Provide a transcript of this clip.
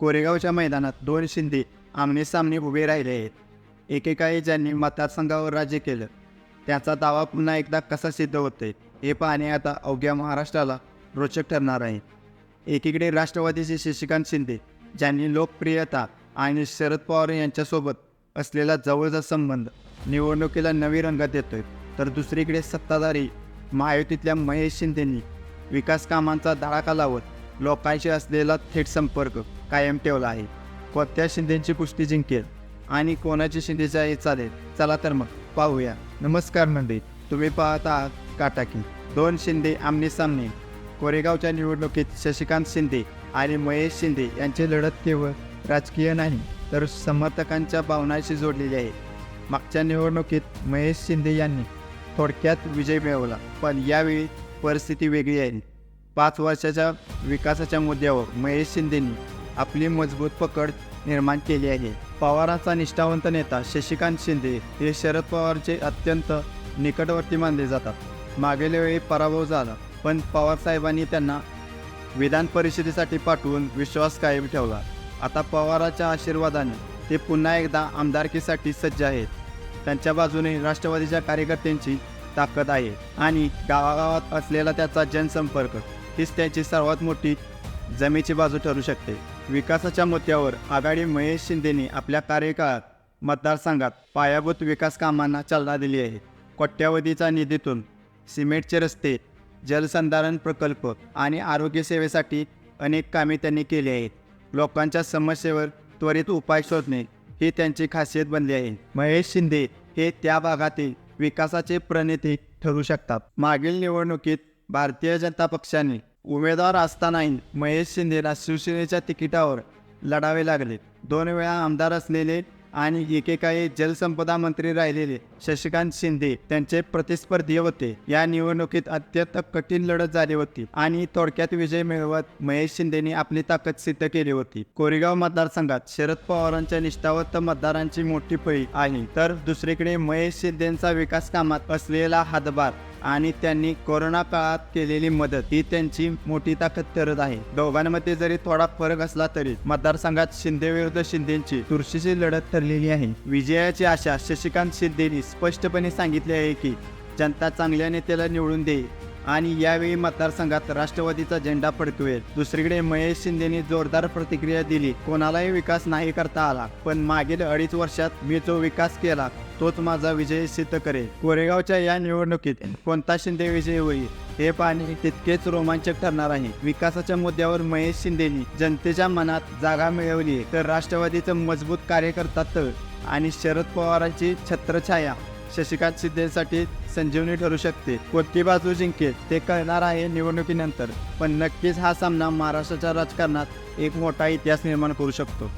कोरेगावच्या मैदानात दोन शिंदे आमने सामने उभे राहिले आहेत. एकेकाळी ज्यांनी मतदारसंघावर राज्य केलं त्याचा दावा पुन्हा एकदा कसा सिद्ध होतोय हे पाहणे आता अवघ्या महाराष्ट्राला रोचक ठरणार आहे. एकीकडे राष्ट्रवादीचे शशिकांत शिंदे ज्यांनी लोकप्रियता आणि शरद पवार यांच्यासोबत असलेला जवळचा संबंध निवडणुकीला नवी रंग देतोय तर दुसरीकडे सत्ताधारी महायुतीतल्या महेश शिंदेंनी विकास कामांचा धडाका लावत लोकांशी असलेला थेट संपर्क कायम ठेवला आहे. कोणत्या शिंदेची कुस्ती जिंकेल आणि कोणाची शिंदेचाही चालेल? चला तर मग पाहूया. नमस्कार मंडळी तुम्ही पाहत आहात काटाकी. दोन शिंदे आमने सामने. कोरेगावच्या निवडणुकीत शशिकांत शिंदे आणि महेश शिंदे यांची लढत केवळ राजकीय नाही तर समर्थकांच्या भावनाशी जोडलेली आहे. मागच्या निवडणुकीत महेश शिंदे यांनी थोडक्यात विजय मिळवला पण यावेळी परिस्थिती वेगळी आहे. पाच वर्षाच्या विकासाच्या मुद्द्यावर महेश शिंदेंनी आपली मजबूत पकड निर्माण केली आहे. पवारांचा निष्ठावंत नेता शशिकांत शिंदे हे शरद पवारचे अत्यंत निकटवर्ती मानले जातात. मागील वेळी पराभव झाला पण पवारसाहेबांनी त्यांना विधान परिषदेसाठी पाठवून विश्वास कायम ठेवला. आता पवाराच्या आशीर्वादाने ते पुन्हा एकदा आमदारकीसाठी सज्ज आहेत. त्यांच्या बाजूने राष्ट्रवादीच्या कार्यकर्त्यांची ताकद आहे आणि गावागावात असलेला त्याचा जनसंपर्क हीच त्यांची सर्वात मोठी जमेची बाजू ठरू शकते. विकासाच्या मुद्द्यावर आघाडी महेश शिंदेने आपल्या कार्यकाळात मतदारसंघात पायाभूत विकास कामांना चालना दिली आहे. कोट्यावधीचा निधीतून सिमेंटचे रस्ते जलसंधारण प्रकल्प आणि आरोग्यसेवेसाठी अनेक कामे त्यांनी केली आहेत. लोकांच्या समस्येवर त्वरित उपाय शोधणे ही त्यांची खासियत बनली आहे. महेश शिंदे हे त्या भागातील विकासाचे प्रणेते ठरू शकतात. मागील निवडणुकीत भारतीय जनता पक्षाने उमेदवार असतानाही महेश शिंदेला शिवसेनेच्या तिकिटावर लढावे लागले. दोन वेळा आमदार असलेले आणि एकेकाळी जलसंपदा मंत्री राहिलेले शशिकांत शिंदे त्यांचे प्रतिस्पर्धी होते. या निवडणुकीत अत्यंत कठीण लढत झाली होती आणि थोडक्यात विजय मिळवत महेश शिंदेनी आपली ताकद सिद्ध केली होती. कोरेगाव मतदारसंघात शरद पवारांच्या निष्ठावंत मतदारांची मोठी पळी आहे. तर दुसरीकडे महेश शिंदेचा विकास कामात असलेला हातभार आणि त्यांनी कोरोना काळात केलेली मदत ही त्यांची मोठी ताकद ठरत आहे. दोघांमध्ये जरी थोडा फरक असला तरी मतदारसंघात शिंदे विरुद्ध शिंदेची तुरशीची लढत ठरलेली आहे. विजयाची आशा शशिकांत शिंदेनी स्पष्टपणे सांगितले आहे की जनता चांगल्या नेत्याला निवडून देईल आणि यावेळी मतदारसंघात राष्ट्रवादीचा झेंडा फडकवेल. दुसरीकडे महेश शिंदेनी जोरदार प्रतिक्रिया दिली कोणालाही विकास नाही करता आला पण मागील अडीच वर्षात मी जो विकास केला तोच माझा विजय सिद्ध करेल. कोरेगावच्या या निवडणुकीत कोणता शिंदे विजय होईल हे पाहणे तितकेच रोमांचक ठरणार आहे. विकासाच्या मुद्द्यावर महेश शिंदेनी जनतेच्या मनात जागा मिळवली तर राष्ट्रवादीचं मजबूत कार्यकर्ता तळ आणि शरद पवारांची छत्रछाया शशिकांत सिद्धेसाठी संजीवनी ठरू शकते. कोणती बाजू जिंकेल ते कळणार आहे निवडणुकीनंतर. पण नक्कीच हा सामना महाराष्ट्राच्या राजकारणात एक मोठा इतिहास निर्माण करू शकतो.